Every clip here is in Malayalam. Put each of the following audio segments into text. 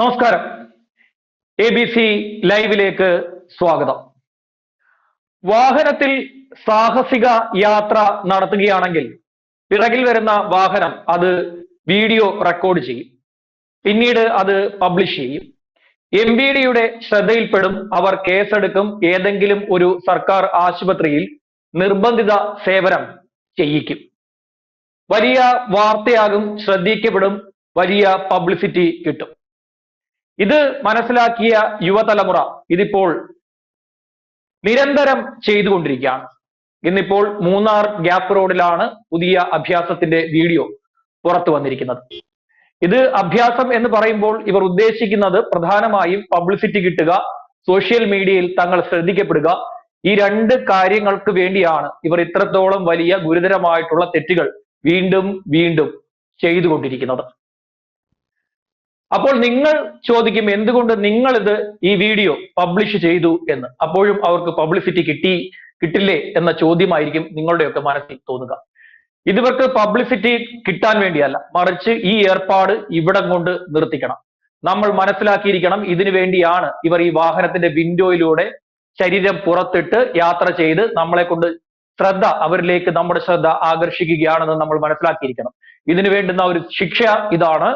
നമസ്കാരം. എ ബി സി ലൈവിലേക്ക് സ്വാഗതം. വാഹനത്തിൽ സാഹസിക യാത്ര നടത്തുകയാണെങ്കിൽ പിറകിൽ വരുന്ന വാഹനം അത് വീഡിയോ റെക്കോർഡ് ചെയ്യും. പിന്നീട് അത് പബ്ലിഷ് ചെയ്യും. എം ബി ഡിയുടെ ശ്രദ്ധയിൽപ്പെടും അവർ കേസെടുക്കും ഏതെങ്കിലും ഒരു സർക്കാർ ആശുപത്രിയിൽ നിർബന്ധിത സേവനം ചെയ്യിക്കും. വലിയ വാർത്തയാകും ശ്രദ്ധിക്കപ്പെടും വലിയ പബ്ലിസിറ്റി കിട്ടും. ഇത് മനസ്സിലാക്കിയ യുവതലമുറ ഇതിപ്പോൾ നിരന്തരം ചെയ്തുകൊണ്ടിരിക്കുകയാണ്. ഇന്നിപ്പോൾ മൂന്നാർ ഗ്യാപ്പ് റോഡിലാണ് പുതിയ അഭ്യാസത്തിന്റെ വീഡിയോ പുറത്തു വന്നിരിക്കുന്നത്. ഇത് അഭ്യാസം എന്ന് പറയുമ്പോൾ ഇവർ ഉദ്ദേശിക്കുന്നത് പ്രധാനമായും പബ്ലിസിറ്റി കിട്ടുക സോഷ്യൽ മീഡിയയിൽ തങ്ങൾ ശ്രദ്ധിക്കപ്പെടുക. ഈ രണ്ട് കാര്യങ്ങൾക്ക് വേണ്ടിയാണ് ഇവർ ഇത്രത്തോളം വലിയ ഗുരുതരമായിട്ടുള്ള തെറ്റുകൾ വീണ്ടും വീണ്ടും ചെയ്തുകൊണ്ടിരിക്കുന്നത്. അപ്പോൾ നിങ്ങൾ ചോദിക്കും എന്തുകൊണ്ട് നിങ്ങൾ ഇത് ഈ വീഡിയോ പബ്ലിഷ് ചെയ്തു എന്ന്. അപ്പോഴും അവർക്ക് പബ്ലിസിറ്റി കിട്ടി കിട്ടില്ലേ എന്ന ചോദ്യമായിരിക്കും നിങ്ങളുടെയൊക്കെ മനസ്സിൽ തോന്നുക. ഇതിവർക്ക് പബ്ലിസിറ്റി കിട്ടാൻ വേണ്ടിയല്ല. മറിച്ച് ഈ ഏർപ്പാട് ഇവിടം കൊണ്ട് നിർത്തിക്കണം. നമ്മൾ മനസ്സിലാക്കിയിരിക്കണം ഇതിനു വേണ്ടിയാണ് ഇവർ ഈ വാഹനത്തിന്റെ വിൻഡോയിലൂടെ ശരീരം പുറത്തിട്ട് യാത്ര ചെയ്ത് നമ്മളെ കൊണ്ട് ശ്രദ്ധ അവരിലേക്ക് നമ്മുടെ ശ്രദ്ധ ആകർഷിക്കുകയാണെന്ന് നമ്മൾ മനസ്സിലാക്കിയിരിക്കണം. ഇതിനു വേണ്ടുന്ന ഒരു ശിക്ഷ ഇതാണ്.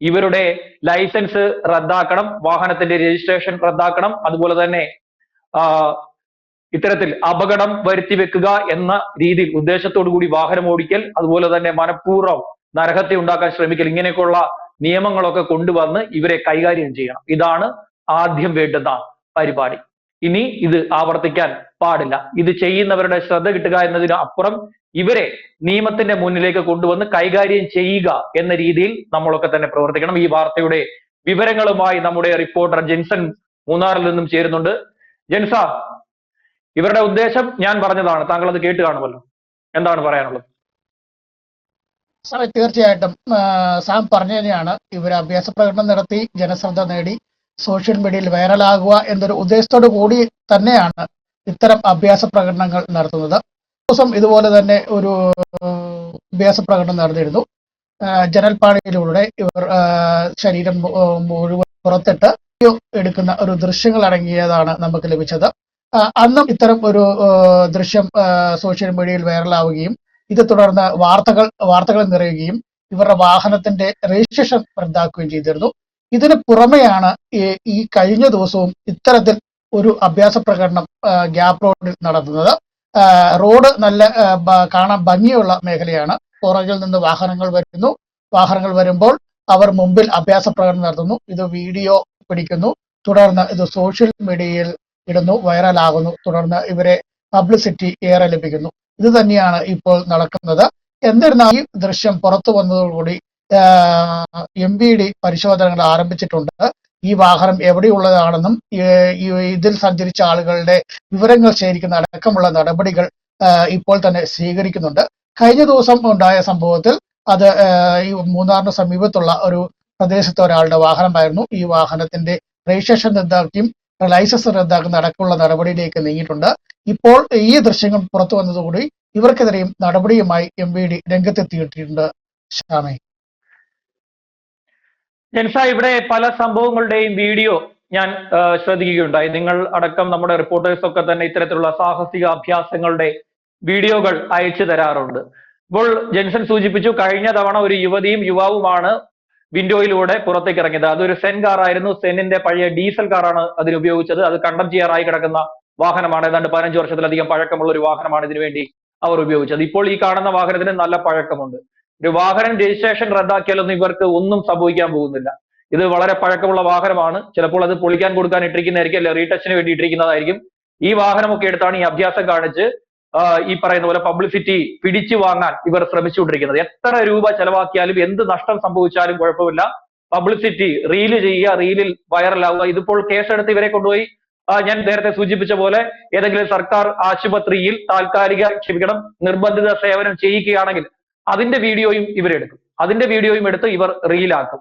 ഇവരുടെ ലൈസൻസ് റദ്ദാക്കണം വാഹനത്തിന്റെ രജിസ്ട്രേഷൻ റദ്ദാക്കണം അതുപോലെ തന്നെ ഇത്തരത്തിൽ അപകടം വരുത്തി വെക്കുക എന്ന രീതിയിൽ ഉദ്ദേശത്തോടു കൂടി വാഹനം ഓടിക്കൽ അതുപോലെ തന്നെ മനഃപൂർവം നരഹത്യ ഉണ്ടാക്കാൻ ശ്രമിക്കൽ ഇങ്ങനെയൊക്കെയുള്ള നിയമങ്ങളൊക്കെ കൊണ്ടുവന്ന് ഇവരെ കൈകാര്യം ചെയ്യണം. ഇതാണ് ആദ്യം വേണ്ടുന്ന പരിപാടി. ഇനി ഇത് ആവർത്തിക്കാൻ പാടില്ല. ഇത് ചെയ്യുന്നവരുടെ ശ്രദ്ധ കിട്ടുക എന്നതിന് അപ്പുറം ഇവരെ നിയമത്തിന്റെ മുന്നിലേക്ക് കൊണ്ടുവന്ന് കൈകാര്യം ചെയ്യുക എന്ന രീതിയിൽ നമ്മളൊക്കെ തന്നെ പ്രവർത്തിക്കണം. ഈ വാർത്തയുടെ വിവരങ്ങളുമായി നമ്മുടെ റിപ്പോർട്ടർ ജെൻസൺ മൂന്നാറിൽ നിന്നും ചേരുന്നുണ്ട്. ജെൻസ ഇവരുടെ ഉദ്ദേശം ഞാൻ പറഞ്ഞതാണ്. താങ്കൾ അത് കേട്ട് കാണുമല്ലോ. എന്താണ് പറയാനുള്ളത്? സാറേ തീർച്ചയായിട്ടും സാം പറഞ്ഞു തന്നെയാണ് ഇവർ അഭ്യാസ പ്രകടനം നടത്തി ജനശ്രദ്ധ നേടി സോഷ്യൽ മീഡിയയിൽ വൈറലാകുക എന്നൊരു ഉദ്ദേശത്തോടു കൂടി തന്നെയാണ് ഇത്തരം അഭ്യാസ പ്രകടനങ്ങൾ നടത്തുന്നത്. ദിവസം ഇതുപോലെ തന്നെ ഒരു അഭ്യാസ പ്രകടനം നടന്നിരുന്നു. ആ, ജനൽപ്പാളിയിലൂടെ ഇവർ ശരീരം മുഴുവൻ പുറത്തിട്ട് എടുക്കുന്ന ഒരു ദൃശ്യങ്ങൾ അടങ്ങിയതാണ് നമുക്ക് ലഭിച്ചത്. അന്നും ഇത്തരം ഒരു ദൃശ്യം സോഷ്യൽ മീഡിയയിൽ വൈറലാവുകയും ഇത് തുടർന്ന് വാർത്തകൾ വാർത്തകൾ നിറയുകയും ഇവരുടെ വാഹനത്തിന്റെ രജിസ്ട്രേഷൻ റദ്ദാക്കുകയും ചെയ്തിരുന്നു. ഇതിന് പുറമെയാണ് ഈ കഴിഞ്ഞ ദിവസവും ഇത്തരത്തിൽ ഒരു അഭ്യാസ പ്രകടനം ഗ്യാപ് റോഡിൽ നടത്തുന്നത് റോഡ് നല്ല കാണാൻ ഭംഗിയുള്ള മേഖലയാണ്. പുറകിൽ നിന്ന് വാഹനങ്ങൾ വരുന്നു. വാഹനങ്ങൾ വരുമ്പോൾ അവർ മുമ്പിൽ അഭ്യാസ പ്രകടനം നടത്തുന്നു. ഇത് വീഡിയോ പിടിക്കുന്നു. തുടർന്ന് ഇത് സോഷ്യൽ മീഡിയയിൽ ഇടുന്നു. വൈറലാകുന്നു. തുടർന്ന് ഇവരെ പബ്ലിസിറ്റി ഏറെ ലഭിക്കുന്നു. ഇത് തന്നെയാണ് ഇപ്പോൾ നടക്കുന്നത്. എന്നിരുന്നാൽ ഈ ദൃശ്യം പുറത്തു വന്നതോടുകൂടി എം ബി ഡി പരിശോധനകൾ ആരംഭിച്ചിട്ടുണ്ട്. ഈ വാഹനം എവിടെയുള്ളതാണെന്നും ഇതിൽ സഞ്ചരിച്ച ആളുകളുടെ വിവരങ്ങൾ ശേഖരിക്കുന്ന അടക്കമുള്ള നടപടികൾ ഇപ്പോൾ തന്നെ സ്വീകരിക്കുന്നുണ്ട്. കഴിഞ്ഞ ദിവസം ഉണ്ടായ സംഭവത്തിൽ അത് ഈ മൂന്നാറിന് സമീപത്തുള്ള ഒരു പ്രദേശത്തെ ഒരാളുടെ വാഹനമായിരുന്നു. ഈ വാഹനത്തിന്റെ രജിസ്ട്രേഷൻ റദ്ദാക്കിയും ലൈസൻസ് റദ്ദാക്കുന്ന അടക്കമുള്ള നടപടിയിലേക്ക് നീങ്ങിയിട്ടുണ്ട്. ഇപ്പോൾ ഈ ദൃശ്യങ്ങൾ പുറത്തു വന്നതോടുകൂടി ഇവർക്കെതിരെയും നടപടിയുമായി എം വി ഡി രംഗത്തെത്തിയിട്ടുണ്ട്. ശ്യാമേ. ജെൻസ ഇവിടെ പല സംഭവങ്ങളുടെയും വീഡിയോ ഞാൻ ശ്രദ്ധിക്കുകയുണ്ടായി. നിങ്ങൾ അടക്കം നമ്മുടെ റിപ്പോർട്ടേഴ്സ് ഒക്കെ തന്നെ ഇത്തരത്തിലുള്ള സാഹസിക അഭ്യാസങ്ങളുടെ വീഡിയോകൾ അയച്ചു തരാറുണ്ട്. ഇപ്പോൾ ജെൻസൺ സൂചിപ്പിച്ചു കഴിഞ്ഞ തവണ ഒരു യുവതിയും യുവാവുമാണ് വിൻഡോയിലൂടെ പുറത്തേക്ക് ഇറങ്ങിയത്. അതൊരു സെൻ കാറായിരുന്നു സെന്നിന്റെ പഴയ ഡീസൽ കാറാണ് അതിന് ഉപയോഗിച്ചത്. അത് കണ്ടം ചെയ്യാറായി കിടക്കുന്ന വാഹനമാണ്. ഏതാണ്ട് പതിനഞ്ച് വർഷത്തിലധികം പഴക്കമുള്ള ഒരു വാഹനമാണ് ഇതിനുവേണ്ടി അവർ ഉപയോഗിച്ചത്. ഇപ്പോൾ ഈ കാണുന്ന വാഹനത്തിന് നല്ല പഴക്കമുണ്ട്. ഒരു വാഹനം രജിസ്ട്രേഷൻ റദ്ദാക്കിയാലൊന്നും ഇവർക്ക് ഒന്നും സംഭവിക്കാൻ പോകുന്നില്ല. ഇത് വളരെ പഴക്കമുള്ള വാഹനമാണ്. ചിലപ്പോൾ അത് പൊളിക്കാൻ കൊടുക്കാൻ ഇട്ടിരിക്കുന്നതായിരിക്കും അല്ലെ റീടച്ചിന് വേണ്ടി ഇട്ടിരിക്കുന്നതായിരിക്കും. ഈ വാഹനമൊക്കെ എടുത്താണ് ഈ അഭ്യാസം കാണിച്ച് ഈ പറയുന്ന പോലെ പബ്ലിസിറ്റി പിടിച്ചു വാങ്ങാൻ ഇവർ ശ്രമിച്ചുകൊണ്ടിരിക്കുന്നത്. എത്ര രൂപ ചെലവാക്കിയാലും എന്ത് നഷ്ടം സംഭവിച്ചാലും കുഴപ്പമില്ല. പബ്ലിസിറ്റി റീൽ ചെയ്യുക റീലിൽ വൈറലാവുക. ഇതിപ്പോൾ കേസെടുത്ത് ഇവരെ കൊണ്ടുപോയി ഞാൻ നേരത്തെ സൂചിപ്പിച്ച പോലെ ഏതെങ്കിലും സർക്കാർ ആശുപത്രിയിൽ താൽക്കാലിക ക്ഷമിക്കണം നിർബന്ധിത സേവനം ചെയ്യിക്കുകയാണെങ്കിൽ അതിന്റെ വീഡിയോയും ഇവരെടുക്കും അതിന്റെ വീഡിയോയും എടുത്ത് ഇവർ റീലാക്കും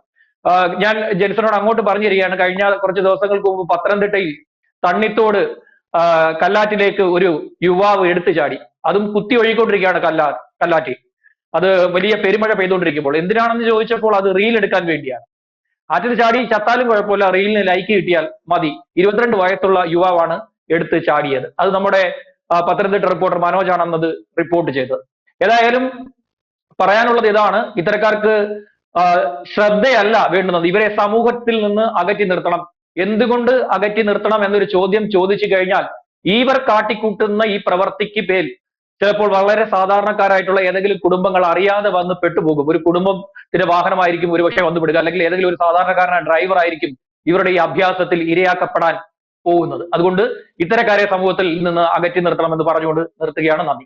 ഞാൻ ജെൻസനോട് അങ്ങോട്ട് പറഞ്ഞു തരികയാണ് കഴിഞ്ഞ കുറച്ച് ദിവസങ്ങൾക്ക് മുമ്പ് പത്തനംതിട്ടയിൽ തണ്ണിത്തോട് കല്ലാറ്റിലേക്ക് ഒരു യുവാവ് എടുത്തു ചാടി. അതും കുത്തി ഒഴുകിക്കൊണ്ടിരിക്കുകയാണ് കല്ലാ കല്ലാറ്റി അത് വലിയ പെരുമഴ പെയ്തുകൊണ്ടിരിക്കുമ്പോൾ. എന്തിനാണെന്ന് ചോദിച്ചപ്പോൾ അത് റീൽ എടുക്കാൻ വേണ്ടിയാണ്. ആറ്റിൽ ചാടി ചത്താലും കുഴപ്പമില്ല. റീലിന് ലൈക്ക് കിട്ടിയാൽ മതി. ഇരുപത്തിരണ്ട് വയസ്സുള്ള യുവാവാണ് എടുത്ത് ചാടിയത്. അത് നമ്മുടെ പത്തനംതിട്ട റിപ്പോർട്ടർ മനോജാണെന്നത് റിപ്പോർട്ട് ചെയ്തത്. ഏതായാലും പറയാനുള്ളത് ഇതാണ്. ഇത്തരക്കാർക്ക് ശ്രദ്ധയല്ല വേണ്ടുന്നത്. ഇവരെ സമൂഹത്തിൽ നിന്ന് അകറ്റി നിർത്തണം. എന്തുകൊണ്ട് അകറ്റി നിർത്തണം എന്നൊരു ചോദ്യം ചോദിച്ചു കഴിഞ്ഞാൽ ഇവർ കാട്ടിക്കൂട്ടുന്ന ഈ പ്രവർത്തിക്ക് പേൽ ചിലപ്പോൾ വളരെ സാധാരണക്കാരായിട്ടുള്ള ഏതെങ്കിലും കുടുംബങ്ങൾ അറിയാതെ വന്ന് പെട്ടുപോകും. ഒരു കുടുംബത്തിന്റെ വാഹനമായിരിക്കും ഒരുപക്ഷെ വന്നു വിടുക അല്ലെങ്കിൽ ഏതെങ്കിലും ഒരു സാധാരണക്കാരനായ ഡ്രൈവർ ആയിരിക്കും ഇവരുടെ ഈ അഭ്യാസത്തിൽ ഇരയാക്കപ്പെടാൻ പോകുന്നത്. അതുകൊണ്ട് ഇത്തരക്കാരെ സമൂഹത്തിൽ നിന്ന് അകറ്റി നിർത്തണമെന്ന് പറഞ്ഞുകൊണ്ട് നിർത്തുകയാണ് നന്ദി.